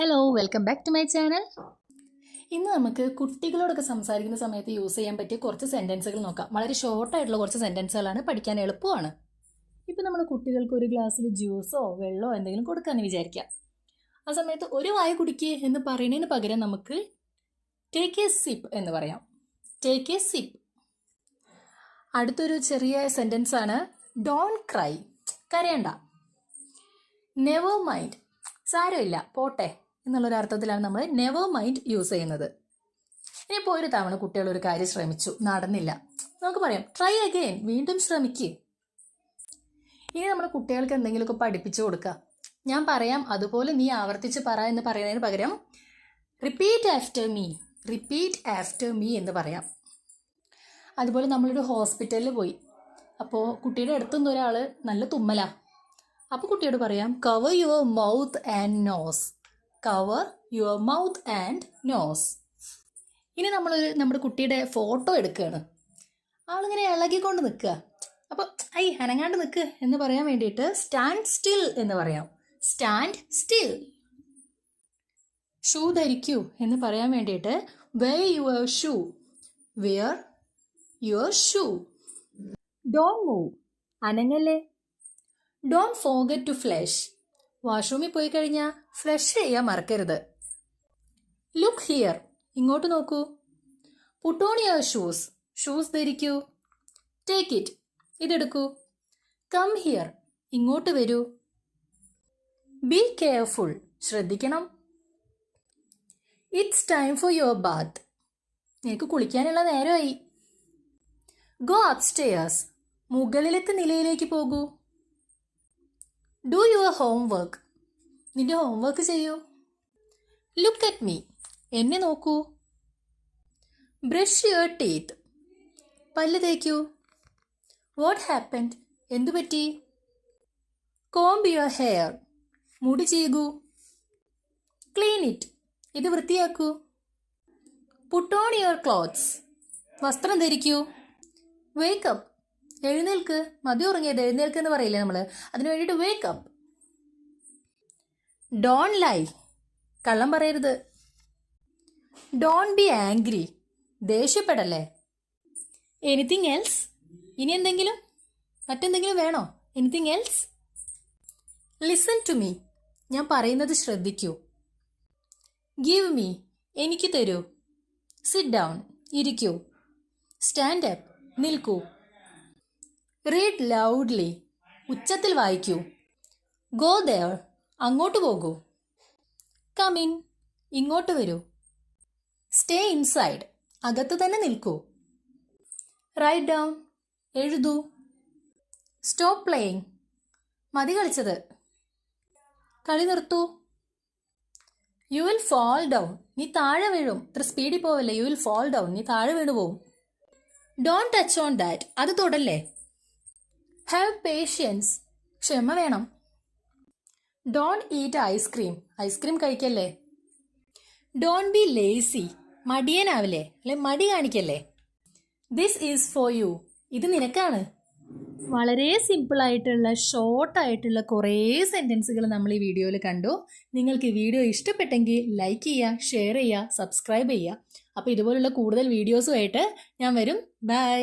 Hello welcome back to my channel ഇന്ന് നമുക്ക് കുട്ടികളോടൊക്കെ സംസാരിക്കുന്ന സമയത്ത് യൂസ് ചെയ്യാൻ പറ്റിയ കുറച്ച് സെന്റൻസുകൾ നോക്കാം. വളരെ ഷോർട്ടായിട്ടുള്ള കുറച്ച് സെന്റൻസുകളാണ് പഠിക്കാൻ എളുപ്പമാണ്. ഇപ്പം നമ്മൾ കുട്ടികൾക്ക് ഒരു ഗ്ലാസ്സിൽ ജ്യൂസോ വെള്ളമോ എന്തെങ്കിലും കൊടുക്കാമെന്ന് വിചാരിക്കാം. ആ സമയത്ത് ഒരു വായ കുടിക്കുക എന്ന് പറയുന്നതിന് പകരം നമുക്ക് ടേക്ക് എ സിപ്പ് എന്ന് പറയാം. ടേക്ക് എ സിപ്പ് അടുത്തൊരു ചെറിയ സെന്റൻസ് ആണ് ഡോൺ ക്രൈ കരയണ്ട. നെവർ മൈൻഡ് സാരമില്ല പോട്ടെ. എന്നുള്ളൊരു അർത്ഥത്തിലാണ് നമ്മൾ നെവർ മൈൻഡ് യൂസ് ചെയ്യുന്നത്. ഇനിയിപ്പോൾ ഒരു തവണ കുട്ടികൾ ഒരു കാര്യം ശ്രമിച്ചു. നടന്നില്ല. നമുക്ക് പറയാം ട്രൈ അഗെയിൻ വീണ്ടും ശ്രമിക്കുക ഇനി നമ്മൾ കുട്ടികൾക്ക് എന്തെങ്കിലുമൊക്കെ പഠിപ്പിച്ചു കൊടുക്കുക ഞാൻ പറയാം അതുപോലെ നീ ആവർത്തിച്ച് പറ എന്ന് പറയുന്നതിന് പകരം repeat after me repeat after me എന്ന് പറയാം. അതുപോലെ നമ്മളൊരു ഹോസ്പിറ്റലിൽ പോയി. അപ്പോൾ കുട്ടിയുടെ അടുത്തുനിന്ന് ഒരാൾ നല്ല തുമ്മലാണ് അപ്പോൾ കുട്ടിയോട് പറയാം cover your mouth and nose cover your mouth and nose ഇനി നമ്മൾ നമ്മുടെ കുട്ടിയുടെ ഫോട്ടോ എടുക്കുകയാണ് ആളിങ്ങനെ ഇളകിക്കൊണ്ട് നിൽക്കുക. അപ്പോൾ ഐ അനങ്ങാണ്ട് നിൽക്ക് എന്ന് പറയാൻ വേണ്ടിയിട്ട് സ്റ്റാൻഡ് സ്റ്റിൽ എന്ന് പറയാം. സ്റ്റാൻഡ് സ്റ്റിൽ ഷൂ ധരിക്കൂ എന്ന് പറയാൻ വേണ്ടിയിട്ട് wear your shoe wear your shoe don't move അനങ്ങല്ലേ don't forget to flush വാഷ്റൂമിൽ പോയി കഴിഞ്ഞാൽ ഫ്രഷ് ചെയ്യാൻ മറക്കരുത്. ലുക്ക് ഹിയർ ഇങ്ങോട്ട് നോക്കൂ. Put on your shoes shoes ധരിക്കൂ. Take it ഇതെടുക്കൂ. കം ഹിയർ ഇങ്ങോട്ട് വരൂ. ബി കെയർഫുൾ ശ്രദ്ധിക്കണം. It's time for your bath നിനക്ക് കുളിക്കാനുള്ള നേരമായി. ഗോ അപ്സ്റ്റേഴ്സ് മുകളിലത്തെ നിലയിലേക്ക് പോകൂ. ഡു യുവർ ഹോംവർക്ക് നിന്റെ ഹോം വർക്ക് ചെയ്യൂ. ലുക്ക് അറ്റ് മീ എന്നെ നോക്കൂ. ബ്രഷ് യുവർ ടീത്ത് പല്ല് തേക്കൂ. വാട്ട് ഹാപ്പൻഡ് എന്തു പറ്റി? കോംബ് യുവർ ഹെയർ മുടി ചെയ്യൂ. ക്ലീൻ ഇറ്റ് ഇത് വൃത്തിയാക്കൂ. പുട്ട് ഓൺ യുവർ ക്ലോത്ത്സ് വസ്ത്രം ധരിക്കൂ. വേക്കപ്പ് എഴുന്നേൽക്ക്. മതി ഉറങ്ങിയത്. എഴുന്നേൽക്ക് എന്ന് പറയില്ലേ നമ്മൾ അതിന് വേണ്ടിയിട്ട് വേക്കപ്പ് ഡോൺ ലൈ കള്ളം പറയരുത്. ഡോൺ ബി ആംഗ്രി ദേഷ്യപ്പെടല്ലേ? എനിത്തിങ് എൽസ് ഇനി എന്തെങ്കിലും? മറ്റെന്തെങ്കിലും വേണോ? Anything else listen to me ഞാൻ പറയുന്നത് ശ്രദ്ധിക്കൂ. ഗീവ് മീ എനിക്ക് തരൂ. സിറ്റ് ഡൗൺ ഇരിക്കൂ. സ്റ്റാൻഡ് അപ്പ് നിൽക്കൂ. റീഡ് ലൗഡ്ലി ഉച്ചത്തിൽ വായിക്കൂ. ഗോ ദർ അങ്ങോട്ട് പോകൂ. കമിൻ ഇങ്ങോട്ട് വരൂ. സ്റ്റേ ഇൻസൈഡ് അകത്ത് തന്നെ നിൽക്കൂ. റൈറ്റ് ഡൗൺ എഴുതൂ. സ്റ്റോപ്പ് പ്ലേയിങ് മതി കളിച്ചത്. കളി നിർത്തൂ. യു വിൽ ഫോൾ ഡൗൺ നീ താഴെ വീഴും. ഇത്ര സ്പീഡിൽ പോവല്ലേ? യു വിൽ ഫോൾ ഡൗൺ നീ താഴെ വീണു പോവും ഡോൺ ടച്ച് ഓൺ ദാറ്റ് അത് തൊടല്ലേ? ഹാവ് പേഷ്യൻസ് ക്ഷമ വേണം. Don't eat ice cream ice cream കഴിക്കല്ലേ? Don't be lazy മടിയനാവില്ലേ? അല്ലെ മടി കാണിക്കല്ലേ? ദിസ് ഈസ് ഫോർ യു ഇത് നിനക്കാണ്. വളരെ സിമ്പിൾ ആയിട്ടുള്ള ഷോർട്ട് ആയിട്ടുള്ള കുറേ സെന്റൻസുകൾ നമ്മൾ ഈ വീഡിയോയിൽ കണ്ടു. നിങ്ങൾക്ക് വീഡിയോ ഇഷ്ടപ്പെട്ടെങ്കിൽ ലൈക്ക് ചെയ്യുക ഷെയർ ചെയ്യുക സബ്സ്ക്രൈബ് ചെയ്യുക. അപ്പോൾ ഇതുപോലുള്ള കൂടുതൽ വീഡിയോസുമായിട്ട് ഞാൻ വരും. ബൈ